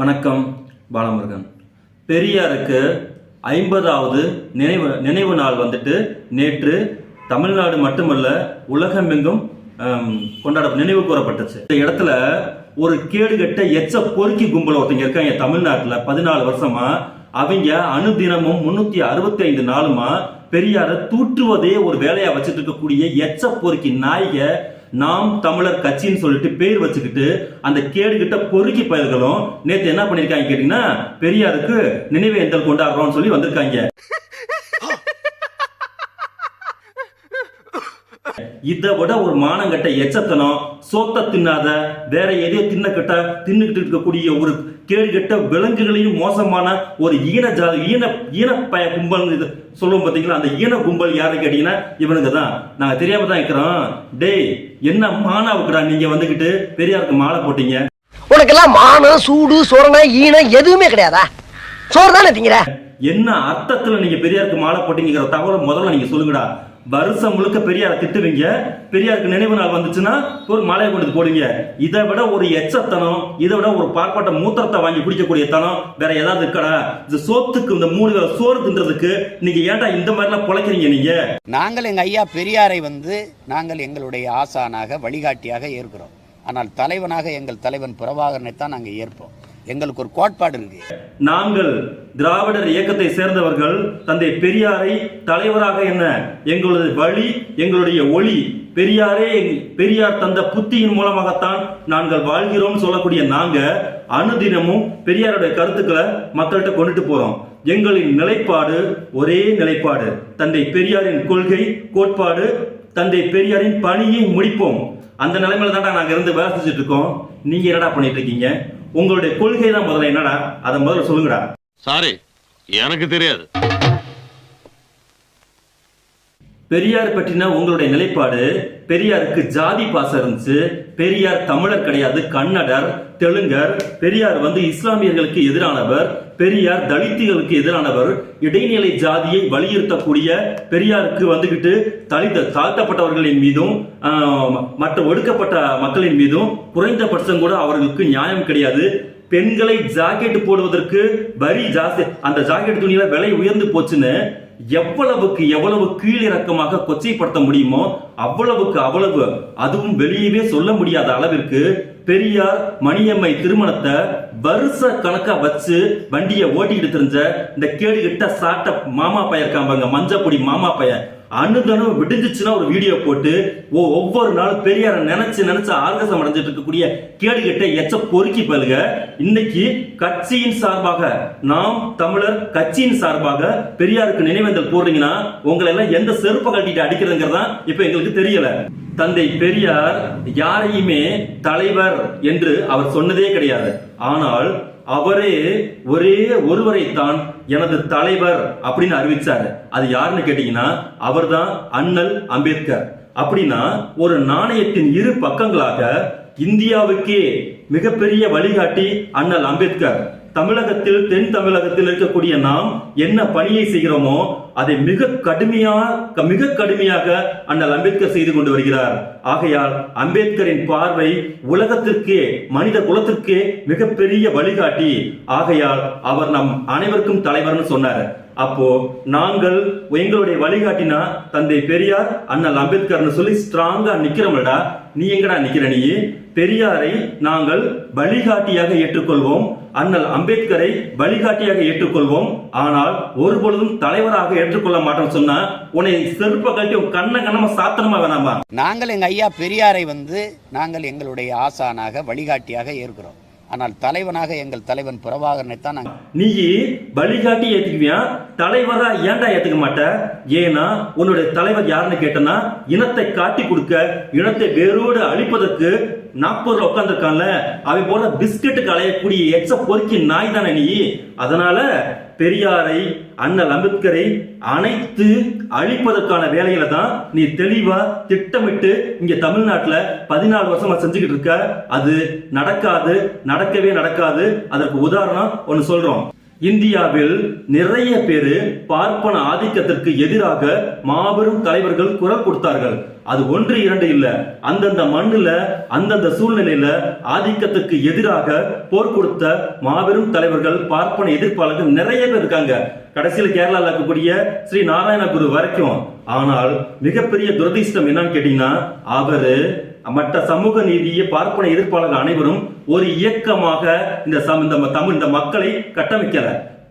வணக்கம் பாலமுருகன். பெரியாருக்கு ஐம்பதாவது நினைவு நினைவு நாள் வந்துட்டு நேற்று தமிழ்நாடு மட்டுமல்ல உலகமெங்கும் கொண்டாட நினைவு கூறப்பட்டுச்சு. இந்த இடத்துல ஒரு கேடுகட்ட எச்ச பொறுக்கி கும்பல் ஒருத்தங்க இருக்காங்க தமிழ்நாட்டில் பதினாலு வருஷமா. அவங்க அனுதினமும் முன்னூத்தி அறுபத்தி ஐந்து நாளுமா பெரியாரை தூற்றுவதே ஒரு வேலையா வச்சுட்டு இருக்கக்கூடிய எச்ச பொறுக்கி நாய்க நாம் தமிழர் கட்சின்னு சொல்லிட்டு பேர் வச்சுக்கிட்டு அந்த கேடுகிட்ட பொறுக்கி பயல்களும் நேற்று என்ன பண்ணிருக்காங்க கேட்டீங்கன்னா பெரியாருக்கு நினைவேந்தல் கொண்டாடுறோம்னு சொல்லி வந்திருக்காங்க. இதை விட ஒரு மானங்கட்ட எச்சத்தனம் சோத்த தின்னாத வேற எதையோ தின்னக்கிட்ட தின்னுக்கிட்டு இருக்கக்கூடிய ஒரு கேடுகட்ட விலங்குகளையும் மோசமான ஒரு ஈன ஜாதி ஈன ஈனப்பய கும்பல் இது சொல்லுவோம் பார்த்தீங்களா அந்த ஈன கும்பல் யாரு கேட்டீங்கன்னா இவனுங்க தான். நாங்கள் தெரியாம தான் இருக்கிறோம். டேய் என்ன மானாவுக்குடா நீங்க வந்துகிட்டு? பெரியாருக்கு மாலை போட்டீங்க. உனக்கெல்லாம் மானம் சூடு சொரணை ஈனம் எதுவுமே கிடையாதா? சோறு தானே திங்கிற? என்ன அர்த்தத்துல நீங்க பெரியாருக்கு மாலை போட்டீங்கிற தகவலை முதல்ல நீங்க சொல்லுங்கடா. வருஷம் முழுக்க பெரியாரை திட்டுவீங்க. பெரியாருக்கு நினைவு நாள் வந்துச்சுன்னா ஒரு மலையை கொண்டு போடுவீங்க. இதை விட ஒரு எச்சத்தனம் இதை விட ஒரு பார்ப்பாட்ட மூத்திரத்தை வாங்கி குடிக்கக்கூடிய தனம் வேற ஏதாவது இருக்கடா? இந்த சோத்துக்கு இந்த மூணு சோறு தின்றதுக்கு நீங்க ஏன்டா இந்த மாதிரிலாம் பொழைக்கிறீங்க நீங்க? நாங்கள் எங்கள் ஐயா பெரியாரை வந்து நாங்கள் எங்களுடைய ஆசானாக வழிகாட்டியாக ஏற்கிறோம். ஆனால் தலைவனாக எங்கள் தலைவன் பிரபாகரனை தான் நாங்கள் ஏற்போம். எங்களுக்கு ஒரு கோட்பாடு இருக்கு. நாங்கள் திராவிடர் இயக்கத்தை சேர்ந்தவர்கள் தந்தை பெரியாரை தலைவராக என்ன? எங்களது வழி எங்களுடைய ஒளி. பெரியாரே பெரியார் தந்த புத்தியின் மூலமாகத்தான் நாங்கள் வாழ்கிறோம் சொல்லக்கூடிய நாங்க அனுதினமும் பெரியாருடைய கருத்துக்களை மக்கள்கிட்ட கொண்டுட்டு போறோம். எங்களின் நிலைப்பாடு ஒரே நிலைப்பாடு. தந்தை பெரியாரின் கொள்கை கோட்பாடு தந்தை பெரியாரின் பணியை முடிப்போம். அந்த நிலைமையில தான் நாங்க இருந்து வேலை செஞ்சுட்டு இருக்கோம். நீங்க என்னடா பண்ணிட்டு இருக்கீங்க? உங்களுடைய கொள்கை தான் முதல்ல என்னடா? அதை முதல்ல சொல்லுங்கடா. சாரி எனக்கு தெரியாது. பெரியார் பற்றின உங்களுடைய நிலைப்பாடு பெரியாருக்கு ஜாதி பாசம் இருந்துச்சு பெரியார் தமிழர் கிடையாது கன்னடர் தெலுங்கர் பெரியார் வந்து இஸ்லாமியர்களுக்கு எதிரானவர் பெரியார் தலித்துகளுக்கு எதிரானவர் இடைநிலை ஜாதியை வலியுறுத்தக்கூடிய பெரியாருக்கு வந்துகிட்டு தலித தாழ்த்தப்பட்டவர்களின் மீதும் மற்ற ஒடுக்கப்பட்ட மக்களின் மீதும் குறைந்தபட்சம் கூட அவர்களுக்கு நியாயம் கிடையாது. பெண்களை ஜாக்கெட் போடுவதற்கு வரி ஜாஸ்தி அந்த ஜாக்கெட் துணியில விலை உயர்ந்து போச்சுன்னு எவ்வளவுக்கு எவ்வளவு கீழிறக்கமாக கொச்சைப்படுத்த முடியுமோ அவ்வளவுக்கு அவ்வளவு. அதுவும் வெளியவே சொல்ல முடியாத அளவிற்கு பெரியார் மணியம்மை திருமணத்தை வருஷ கணக்கா வச்சு வண்டியை ஓட்டிக்கிட்டு தெரிஞ்ச இந்த கேடுகிட்ட சாட்ட மாமா பையன் இருக்காம்பாங்க மஞ்சப்பொடி மாமா பையன். அனுதனம் விடுஞ்சிச்சுன்னா ஒரு வீடியோ போட்டு ஓ ஒவ்வொரு நாளும் பெரியார நினைச்சு நினைச்சு ஆர்கசம் அடைஞ்சிட்டு இருக்கக்கூடிய கேடுகிட்ட எச்ச பொறுக்கி பழுக இன்னைக்கு கட்சியின் சார்பாக நாம் தமிழர் கட்சியின் சார்பாக பெரியாருக்கு நினைவேந்தல் போடுறீங்கன்னா உங்களை எல்லாம் எந்த செருப்பை கட்டிட்டு அடிக்கிறதுங்கிறதா இப்ப எங்களுக்கு தெரியல. தந்தை பெரியார் யாரையுமே தலைவர் என்று அவர் சொன்னதே கிடையாது. ஆனால் அவரே ஒரே ஒருவரைத்தான் எனது தலைவர் அப்படின்னு அறிவிச்சாரு. அது யாருன்னு கேட்டீங்கன்னா அவர்தான் அண்ணல் அம்பேத்கர். அப்படின்னா ஒரு நாணயத்தின் இரு பக்கங்களாக இந்தியாவுக்கே மிகப்பெரிய வழிகாட்டி அண்ணல் அம்பேத்கர். தமிழகத்தில் தென் தமிழகத்தில் இருக்கக்கூடிய நாம் என்ன பணியை செய்கிறோமோ அதை மிக கடுமையாக மிக கடுமையாக அண்ணல் அம்பேத்கர் செய்து கொண்டு வருகிறார். ஆகையால் அம்பேத்கரின் பார்வை உலகத்திற்கே மனித குலத்திற்கே மிகப்பெரிய வழிகாட்டி. ஆகையால் அவர் நம் அனைவருக்கும் தலைவர்னு சொன்னார். அப்போ நாங்கள் எங்களுடைய வழிகாட்டினா தந்தை பெரியார் அண்ணல் அம்பேத்கர்னு சொல்லி ஸ்ட்ராங்கா நிக்கிறோம்லடா. நீ எங்கடா நிக்கிற நீ? பெரியாரை நாங்கள் வழிகாட்டியாக ஏற்றுக்கொள்வோம். அண்ணல் அம்பேத்கரை வழிகாட்டியாக ஏற்றுக்கொள்வோம். ஆனால் ஒருபொழுதும் தலைவராக ஏற்றுக்கொள்ள மாட்டோம் சொன்னா உன்னை செருப்ப கழட்டி உன் கண்ண கண்ணமா சாத்தனமா வேணாமா? நாங்கள் எங்கள் ஐயா பெரியாரை வந்து நாங்கள் எங்களுடைய ஆசானாக வழிகாட்டியாக ஏற்கிறோம். ஆனால் தலைவனாக எங்கள் தலைவன் பிரபாகரனை தான் நீ வழிகாட்டி ஏத்துக்குவியா? தலைவரா ஏன்டா ஏத்துக்க மாட்ட? ஏன்னா உன்னுடைய தலைவர் யாருன்னு கேட்டனா இனத்தை காட்டி கொடுக்க இனத்தை வேரோடு அழிப்பதற்கு நாக்பூர்ல உட்காந்துருக்கான்ல அவன் போல பிஸ்கெட்டுக்கு அலையக்கூடிய எச்ச பொறுக்கி நாய் தானே நீ? அதனால பெரியாரை அண்ணல் அம்பேத்கரை அனைத்து அழிப்பதற்கான வேலையில தான் நீ தெளிவா திட்டமிட்டு இங்க தமிழ்நாட்டுல பதினாலு வருஷமா செஞ்சுக்கிட்டு இருக்க. அது நடக்காது நடக்கவே நடக்காது. அதற்கு உதாரணம் ஒன்று சொல்றோம். இந்தியாவில் நிறைய பேரு பார்ப்பன ஆதிக்கத்திற்கு எதிராக மாபெரும் தலைவர்கள் குரல் கொடுத்தார்கள். அது ஒன்று இரண்டு இல்ல. அந்தந்த மண்ணுல அந்தந்த சூழ்நிலையில ஆதிக்கத்துக்கு எதிராக போர் கொடுத்த மாபெரும் தலைவர்கள் பார்ப்பன எதிர்ப்பாளர்கள் நிறைய பேர் இருக்காங்க. கடைசியில் கேரளால இருக்கக்கூடிய ஸ்ரீ நாராயண குரு வரைக்கும். ஆனால் மிகப்பெரிய துரதிர்ஷ்டம் என்னன்னு கேட்டீங்கன்னா அவரு மற்ற சமூக நீதியை பார்ப்பன எதிர்ப்பாளர்கள் அனைவரும் ஒரு இயக்கமாக இந்த இந்த தமிழ் இந்த மக்களை கட்டமைக்கல.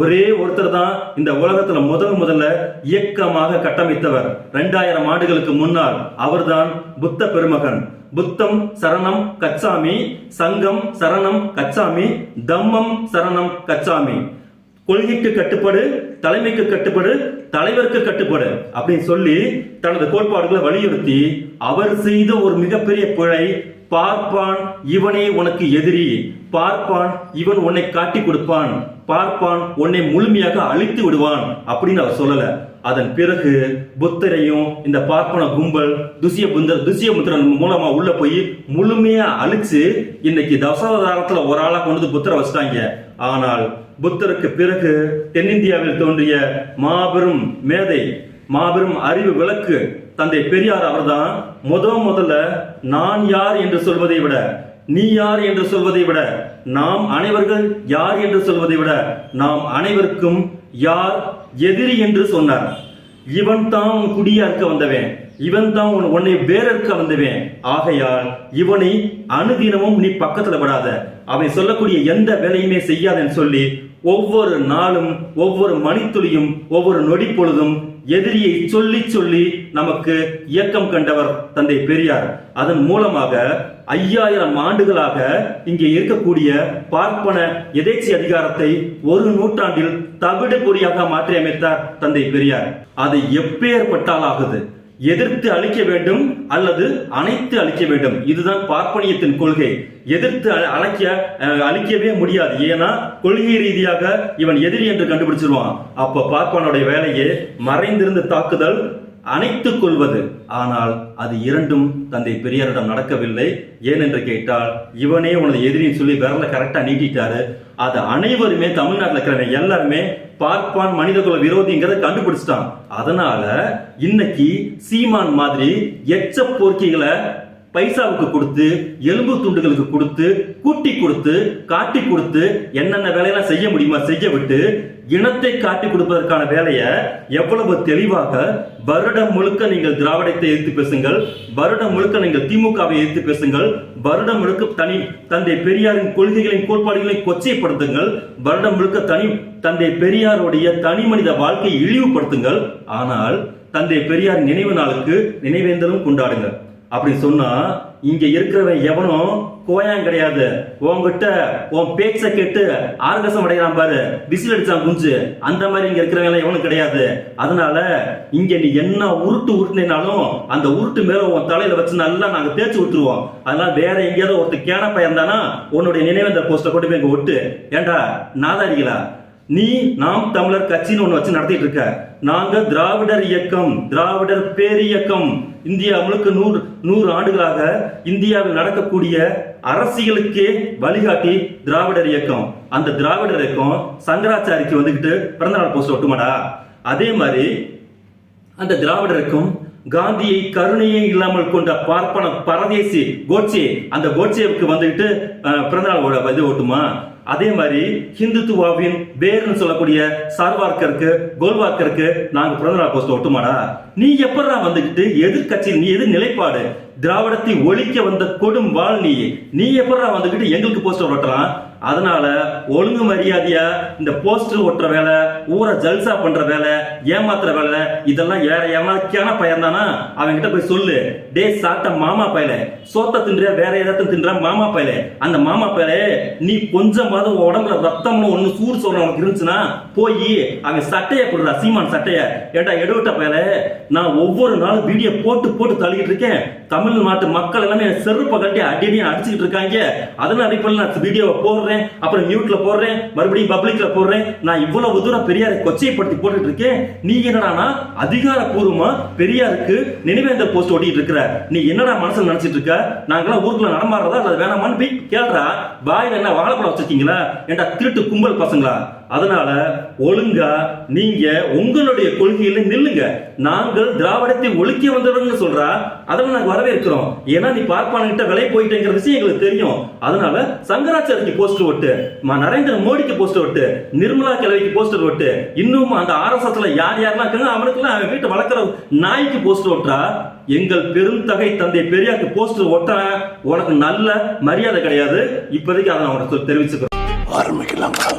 ஒரே ஒருத்தர் தான் இந்த உலகத்துல முதல் முதல்ல இயக்கமாக கட்டமைத்தவர். ரெண்டாயிரம் ஆண்டுகளுக்கு முன்னால் அவர்தான் புத்த பெருமகன். புத்தம் சரணம் கச்சாமி சங்கம் சரணம் கச்சாமி தம்மம் சரணம் கச்சாமி. கொள்கைக்கு கட்டுப்பாடு தலைமைக்கு கட்டுப்பாடு தலைவருக்கு கட்டுப்பாடு அப்படின்னு சொல்லி தனது கோட்பாடுகளை வலியுறுத்தி அவர் செய்த ஒரு மிகப்பெரிய பிழை பார்ப்பான் இவனே உனக்கு எதிரி பார்ப்பான் இவன் உன்னை காட்டி கொடுப்பான் பார்ப்பான் உன்னை முழுமையாக அழித்து விடுவான் அப்படின்னு அவர் சொல்லல. அதன் பிறகு புத்தரையும் இந்த பார்ப்பன கும்பல் துசிய புந்தர் துசிய புத்திரன் மூலமா உள்ள போய் முழுமையா அழிச்சு இன்னைக்கு தசாவதாரத்துல ஒரு ஆளா கொண்டு வந்து புத்தரை வச்சிட்டாங்க. ஆனால் புத்தருக்கு பிறகு தென்னிந்தியாவில் தோன்றிய மாபெரும் மேதை மாபெரும் அறிவு விளக்கு தந்தை பெரியார் அவர்தான். முத முதல்ல நான் யார் என்று சொல்வதை விட நீ யார் என்று சொல்வதை விட நாம் அனைவர்கள் யார் என்று சொல்வதை விட நாம் அனைவருக்கும் யார் எதிரி என்று சொன்னார். இவன் தான் உன் குடியா இருக்க வந்தவன் இவன் தான் உன் உன்னை வேறற்க வந்தவன். ஆகையால் இவனை அனுதினமும் நீ பக்கத்துல விடாத. அவன் சொல்லக்கூடிய எந்த வேலையுமே செய்யாதன்னு சொல்லி ஒவ்வொரு நாளும் ஒவ்வொரு மணித்துளியும் ஒவ்வொரு நொடி பொழுதும் எதிரியை சொல்லி சொல்லி நமக்கு இயக்கம் கண்டவர் தந்தை பெரியார். அதன் மூலமாக ஐயாயிரம் ஆண்டுகளாக இங்கே இருக்கக்கூடிய பார்ப்பன எதேச்சி அதிகாரத்தை ஒரு நூற்றாண்டில் தவிடு பொறியாக மாற்றி அமைத்தார் தந்தை பெரியார். அது எப்பேற்பட்டால் ஆகுது எதிர்த்து அழிக்க வேண்டும் அல்லது அணைத்து அழிக்க வேண்டும். இதுதான் பார்ப்பனியத்தின் கொள்கை. எதிர்த்து அழைக்க அழிக்கவே முடியாது. ஏன்னா கொள்கை ரீதியாக இவன் எதிரி என்று கண்டுபிடிச்சிருவான். அப்ப பார்ப்பனுடைய வேலையே மறைந்திருந்து தாக்குதல் அணைத்துக் கொள்வது. ஆனால் அது இரண்டும் தந்தை பெரியாரிடம் நடக்கவில்லை. ஏனென்று கேட்டால் இவனே உனது எதிரின்னு சொல்லி விரல கரெக்டா நீட்டிட்டாரு. அது அனைவருமே தமிழ்நாட்டில் இருக்கிறவங்க எல்லாருமே பார்ப்பான் மனிதகுல விரோதிங்கிறத கண்டுபிடிச்சிட்டான். அதனால இன்னைக்கு சீமான் மாதிரி எச்ச போர்க்கிகளை பைசாவுக்கு கொடுத்து எலும்பு துண்டுகளுக்கு கொடுத்து கூட்டி கொடுத்து காட்டி கொடுத்து என்னென்ன வேலையெல்லாம் செய்ய முடியுமா செய்ய விட்டு இனத்தை காட்டி கொடுப்பதற்கான வேலையை எவ்வளவு தெளிவாக வருடம் முழுக்க நீங்கள் திராவிடத்தை எதிர்த்து பேசுங்கள் வருடம் முழுக்க நீங்கள் திமுகவை எதிர்த்து பேசுங்கள் வருடம் முழுக்க தனி தந்தை பெரியாரின் கொள்கைகளின் கோட்பாடுகளை கொச்சைப்படுத்துங்கள் வருடம் முழுக்க தனி தந்தை பெரியாருடைய தனி மனித வாழ்க்கையை இழிவுபடுத்துங்கள் ஆனால் தந்தை பெரியார் நினைவு நாளுக்கு நினைவேந்தலும் கொண்டாடுங்கள். அப்படி சொன்னா இங்க இருக்கிறவன் எவனும் கோயம் கிடையாது. உன்கிட்ட உன் பேச்ச கேட்டு ஆர்கசம் அடைகிறான் பாரு. விசில் அடிச்சான் குஞ்சு. அந்த மாதிரி இங்க இருக்கிறவங்க எல்லாம் எவனும் கிடையாது. அதனால இங்க நீ என்ன உருட்டு உருட்டுனாலும் அந்த உருட்டு மேல உன் தலையில வச்சு நல்லா நாங்க தேய்ச்சி விட்டுருவோம் அதனால வேற எங்கேயாவது ஒருத்தர் கேனப்பா இருந்தானா தானா உன்னுடைய நினைவேந்த போஸ்ட கொண்டு போய் இங்க ஒட்டு. ஏண்டா நாதாரிகளா நீ நாம் தமிழர் கட்சின்னு ஒண்ணு வச்சு நடத்திட்டு இருக்க. நாங்க திராவிடர் இயக்கம் திராவிடர் பேரியக்கம் இந்தியா முழுக்க நூறு நூறு ஆண்டுகளாக இந்தியாவில் நடக்கக்கூடிய அரசியலுக்கே வழிகாட்டி திராவிடர் இயக்கம். அந்த திராவிடர் இயக்கம் சங்கராச்சாரிக்கு வந்துகிட்டு பிறந்தநாள் போஸ்ட் ஒட்டுமாடா. அதே மாதிரி அந்த திராவிடருக்கும் காந்தியை கருணையே இல்லாமல் கொண்ட பார்ப்பன பரதேசி கோட்சே அந்த கோட்சேவுக்கு வந்துட்டு பிறந்தநாள் இது ஓட்டுமா அதே மாதிரி ஹிந்துத்துவாவின் பேருன்னு சொல்லக்கூடிய சார்வார்க்கருக்கு கோல்வார்க்கருக்கு நாங்க பிறந்தநாள் போஸ்ட் ஒட்டுமாடா? நீ எப்படா வந்துகிட்டு எதிர்கட்சி நீ எது நிலைப்பாடு? திராவிடத்தை ஒழிக்க வந்த கொடும் வாழ் நீ. நீ எப்படா வந்துகிட்டு எங்களுக்கு போஸ்டர் ஒட்டலாம் அதனால ஒழுங்கு மரியாதையா இந்த போஸ்டர் ஒட்டுற வேலை ஊரை ஜல்சா பண்ற வேலை ஏமாத்துற வேலை இதெல்லாம் வேற எவனாக்கியான பையன் தானா? அவன் கிட்ட போய் சொல்லு. டே சாட்ட மாமா பயல. சோத்த தின்ற வேற ஏதாவது தின்ற மாமா பயல. அந்த மாமா பயல நீ கொஞ்சமாவது உடம்புல ரத்தம்னு ஒண்ணு சூடு சொல்ற உனக்கு இருந்துச்சுன்னா போய் அவன் சட்டைய போடுறா சீமான் சட்டைய. ஏட்டா எடுவிட்ட பயல? நான் ஒவ்வொரு நாளும் வீடியோ போட்டு போட்டு தள்ளிக்கிட்டு இருக்கேன். தமிழ்நாட்டு மக்கள் எல்லாமே செருப்பை கட்டி அடி அடி அடிச்சுக்கிட்டு இருக்காங்க. அதனால அடிப்படையில் நான் வீடியோவை போடுறேன். போடுறேன் அப்புறம் மியூட்ல போடுறேன் மறுபடியும் பப்ளிக்ல போடுறேன். நான் இவ்வளவு தூரம் பெரியாரை கொச்சைப்படுத்தி போட்டுட்டு இருக்கேன். நீ என்னடானா அதிகாரப்பூர்வமா பெரியாருக்கு நினைவேந்தல் போஸ்ட் ஓட்டிட்டு இருக்கிற? நீ என்னடா மனசுல நினைச்சிட்டு இருக்க? நாங்களாம் ஊருக்குள்ள நடமாடுறதா? அல்லது வேணாமான்னு போய் கேள்றா வாயில என்ன வாழைப்பழம் வச்சிருக்கீங்களா? ஏன்டா திருட்டு கும்பல் பசங்களா? அதனால ஒழுங்கா நீங்க உங்களுடைய கொள்கையில நில்லுங்க. நாங்கள் திராவிடத்தை ஒழுக்கி வந்தவங்க சொல்றா அதெல்லாம் நாங்க வரவேற்கிறோம். ஏன்னா நீ பார்ப்பானுகிட்ட விலை போயிட்டேங்கிற விஷயம் எங்களுக்கு தெரியும். அதனால சங்கராச்சாரிக்கு போஸ்டர் ஒட்டு நரேந்திர மோடிக்கு போஸ்டர் ஒட்டு நிர்மலா கிழவிக்கு போஸ்டர் ஒட்டு இன்னும் அந்த ஆர்எஸ்எஸ்ல யார் யாரெல்லாம் இருக்காங்க அவனுக்குலாம் அவன் வீட்டை வளர்க்குற நாய்க்கு போஸ்டர் ஓட்டுறா. எங்கள் பெருந்தகை தந்தை பெரியாருக்கு போஸ்டர் ஓட்ட உனக்கு நல்ல மரியாதை கிடையாது. இப்போதைக்கு அதை நான் உனக்கு தெரிவிச்சுக்கிறேன். ஆரம்பிக்கலாங்களா